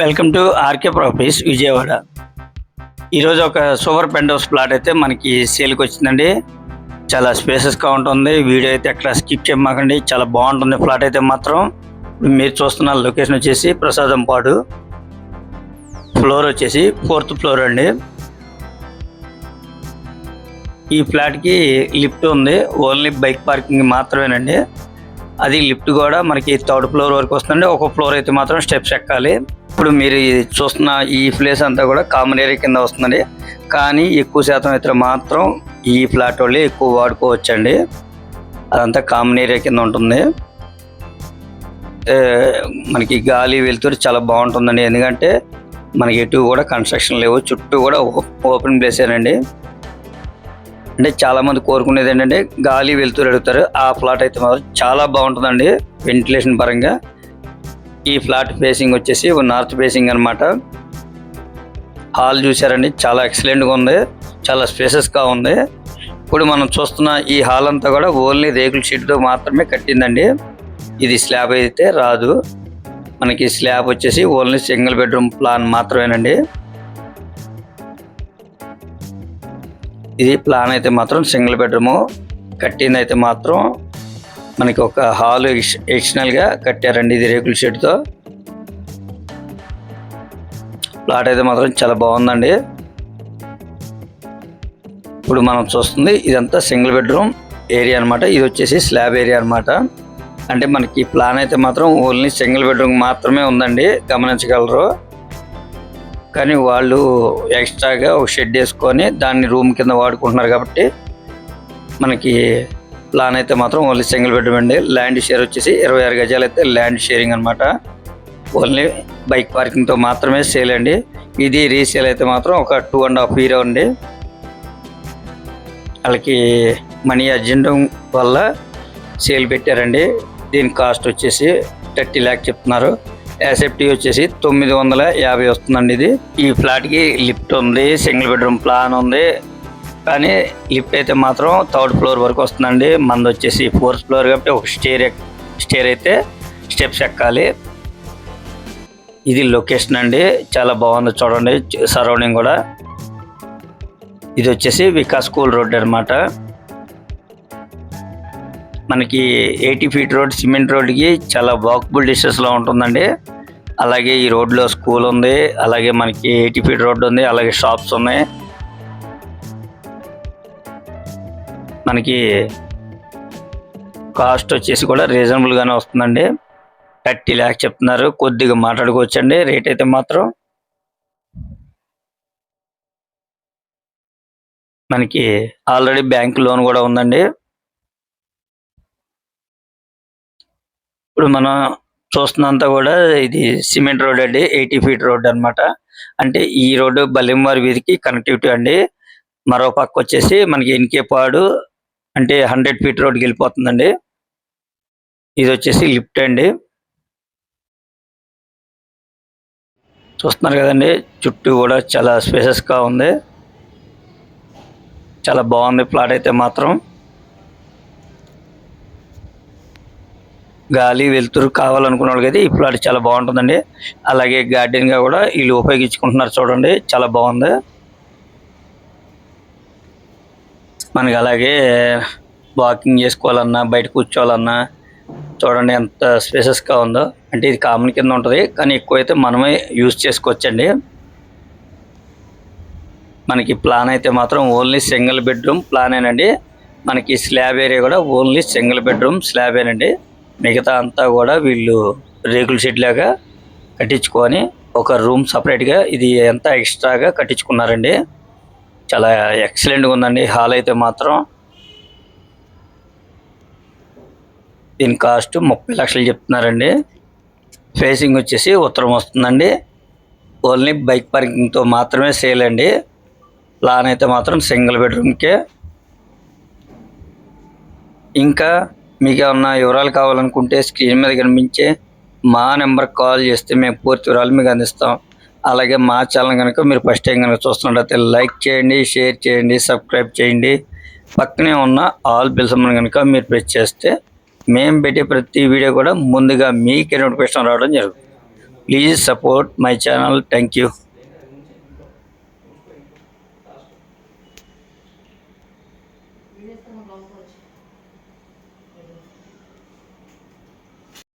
Welcome to RK properties Vijayawada. ఈరోజు ఒక super pent house plot అయితే మనకి సేల్కి వచ్చిందండి. చాలా స్పేసెస్గా ఉంటుంది. వీడియో అయితే ఎక్కడ స్కిప్ చేయమాకండి. చాలా బాగుంటుంది ప్లాట్ అయితే మాత్రం. మీరు చూస్తున్న లొకేషన్ వచ్చేసి ప్రసాదం పాడు. ఫ్లోర్ వచ్చేసి ఫోర్త్ ఫ్లోర్ అండి. ఈ ఫ్లాట్కి లిఫ్ట్ ఉంది. ఓన్లీ బైక్ పార్కింగ్ మాత్రమేనండి. అది లిఫ్ట్ కూడా మనకి థర్డ్ ఫ్లోర్ వరకు వస్తుందండి. ఒక ఫ్లోర్ అయితే మాత్రం స్టెప్స్ ఎక్కాలి. ఇప్పుడు మీరు చూస్తున్న ఈ ప్లేస్ అంతా కూడా కామన్ ఏరియా కింద వస్తుందండి. కానీ ఎక్కువ శాతం అయితే మాత్రం ఈ ఫ్లాట్ వాళ్ళే ఎక్కువ వాడుకోవచ్చండి. అదంతా కామన్ ఏరియా కింద ఉంటుంది. మనకి గాలి వెలుతురు చాలా బాగుంటుందండి. ఎందుకంటే మనకి ఎటు కూడా కన్స్ట్రక్షన్ లేవు. చుట్టూ కూడా ఓపెన్ ప్లేసేనండి అంటే చాలామంది కోరుకునేది ఏంటంటే గాలి వెలుతురు అడుగుతారు. ఆ ఫ్లాట్ అయితే మాత్రం చాలా బాగుంటుందండి. వెంటిలేషన్ పరంగా. ఈ ఫ్లాట్ ఫేసింగ్ వచ్చేసి నార్త్ ఫేసింగ్ అన్నమాట. హాల్ చూసారండి చాలా ఎక్సలెంట్గా ఉంది చాలా స్పేసెస్గా ఉంది. ఇప్పుడు మనం చూస్తున్న ఈ హాల్ అంతా కూడా ఓన్లీ రేకుల షీట్తో మాత్రమే కట్టిందండి. ఇది స్లాబ్ అయితే రాదు. మనకి స్లాబ్ వచ్చేసి ఓన్లీ సింగిల్ బెడ్రూమ్ ప్లాన్ మాత్రమేనండి. ఇది ప్లాన్ అయితే మాత్రం సింగిల్ బెడ్రూమ్ కట్టింది అయితే మాత్రం మనకి ఒక హాల్ ఎడిషనల్గా కట్టారండి ఇది రేకుల షెడ్తో. ప్లాట్ అయితే మాత్రం చాలా బాగుందండి. ఇప్పుడు మనం చూస్తుంది ఇదంతా సింగిల్ బెడ్రూమ్ ఏరియా అన్నమాట. ఇది వచ్చేసి స్లాబ్ ఏరియా అన్నమాట. అంటే మనకి ప్లాన్ అయితే మాత్రం ఓన్లీ సింగిల్ బెడ్రూమ్ మాత్రమే ఉందండి గమనించగలరు. కానీ వాళ్ళు ఎక్స్ట్రాగా ఒక షెడ్ వేసుకొని దాన్ని రూమ్ కింద వాడుకుంటున్నారు కాబట్టి మనకి ప్లాన్ అయితే మాత్రం ఓన్లీ సింగిల్ బెడ్రూమ్ అండి. ల్యాండ్ షేర్ వచ్చేసి ఇరవై ఆరు గజాలు అయితే ల్యాండ్ షేరింగ్ అనమాట ఓన్లీ బైక్ పార్కింగ్తో మాత్రమే సేల్ అండి. ఇది రీసేల్ అయితే మాత్రం ఒక టూ అండ్ హాఫ్ ఇయర్ అండి. వాళ్ళకి మనీ అర్జెంట్ వల్ల సేల్ పెట్టారండి. దీని కాస్ట్ వచ్చేసి థర్టీ ల్యాక్ చెప్తున్నారు. యాసెప్టీ వచ్చేసి తొమ్మిది వందల యాభై వస్తుందండి ఇది. ఈ ఫ్లాట్కి లిఫ్ట్ ఉంది సింగిల్ బెడ్రూమ్ ప్లాన్ ఉంది. కానీ లిఫ్ట్ అయితే మాత్రం థర్డ్ ఫ్లోర్ వరకు వస్తుందండి. మంది వచ్చేసి ఫోర్త్ ఫ్లోర్ కాబట్టి ఒక స్టేర్ స్టేర్ అయితే స్టెప్స్ ఎక్కాలి. ఇది లొకేషన్ అండి. చాలా బాగుంది చూడండి. సరౌండింగ్ కూడా. ఇది వచ్చేసి వికాస్ స్కూల్ రోడ్ అన్నమాట. మనకి ఎయిటీ ఫీట్ రోడ్ సిమెంట్ రోడ్కి చాలా వాకబుల్ డిస్టెన్స్లో ఉంటుందండి. అలాగే ఈ రోడ్లో స్కూల్ ఉంది. అలాగే మనకి ఎయిటీ ఫీట్ రోడ్ ఉంది. అలాగే షాప్స్ ఉన్నాయి. మనకి కాస్ట్ వచ్చేసి కూడా రీజనబుల్గానే వస్తుందండి. థర్టీ ల్యాక్స్ చెప్తున్నారు. కొద్దిగా మాట్లాడుకోవచ్చండి. రేట్ అయితే మాత్రం మనకి ఆల్రెడీ బ్యాంక్ లోన్ కూడా ఉందండి. ఇప్పుడు మనం చూస్తున్నంత కూడా ఇది సిమెంట్ రోడ్ అండి. ఎయిటీ ఫీట్ రోడ్ అన్నమాట. అంటే ఈ రోడ్డు బలింవారి వీధికి కనెక్టివిటీ అండి. మరో పక్క వచ్చేసి మనకి ఎన్కేపాడు అంటే హండ్రెడ్ ఫీట్ రోడ్కి వెళ్ళిపోతుందండి. ఇది వచ్చేసి లిఫ్ట్ అండి. చూస్తున్నారు కదండి చుట్టూ కూడా చాలా స్పేసెస్గా ఉంది. చాలా బాగుంది ప్లాట్ అయితే మాత్రం. గాలి వెలుతురు కావాలనుకున్న వాళ్ళకి అయితే ఈ ప్లాట్ చాలా బాగుంటుందండి. అలాగే గార్డెన్గా కూడా వీళ్ళు ఉపయోగించుకుంటున్నారు చూడండి చాలా బాగుంది. మనకి అలాగే వాకింగ్ చేసుకోవాలన్నా బయట కూర్చోవాలన్నా చూడండి ఎంత స్పేసెస్గా ఉందో. అంటే ఇది కామన్ కింద ఉంటుంది కానీ ఎక్కువైతే మనమే యూజ్ చేసుకోవచ్చండి. మనకి ప్లాన్ అయితే మాత్రం ఓన్లీ సింగిల్ బెడ్రూమ్ ప్లానేనండి మనకి స్లాబ్ ఏరియా కూడా ఓన్లీ సింగిల్ బెడ్రూమ్ స్లాబేనండి మిగతా అంతా కూడా వీళ్ళు రేకుల షెడ్ లాగా కట్టించుకొని ఒక రూమ్ సపరేట్గా ఇది ఎంత ఎక్స్ట్రాగా కట్టించుకున్నారండి. చాలా ఎక్సలెంట్గా ఉందండి. హాల్ అయితే మాత్రం దీని కాస్ట్ ముప్పై లక్షలు చెప్తున్నారండి. ఫేసింగ్ వచ్చేసి ఉత్తరం వస్తుందండి. ఓన్లీ బైక్ పార్కింగ్తో మాత్రమే సేల్ అండి. ప్లాన్ అయితే మాత్రం సింగిల్ బెడ్రూమ్కే ఇంకా మీకు ఏమన్నా వివరాలు కావాలనుకుంటే స్క్రీన్ మీద కనిపించే మా నెంబర్కి కాల్ చేస్తే మేము పూర్తి వివరాలు మీకు అందిస్తాం. అలాగే మా ఛానల్ కనుక మీరు ఫస్ట్ టైం కనుక చూస్తున్నట్లయితే లైక్ చేయండి షేర్ చేయండి సబ్స్క్రైబ్ చేయండి. పక్కనే ఉన్న ఆల్ బిల్సమ్మని కనుక మీరు ప్రెస్ చేస్తే మేము పెట్టే ప్రతి వీడియో కూడా ముందుగా మీకే నోటిఫికేషన్ రావడం జరుగుతుంది. Please support my channel thank you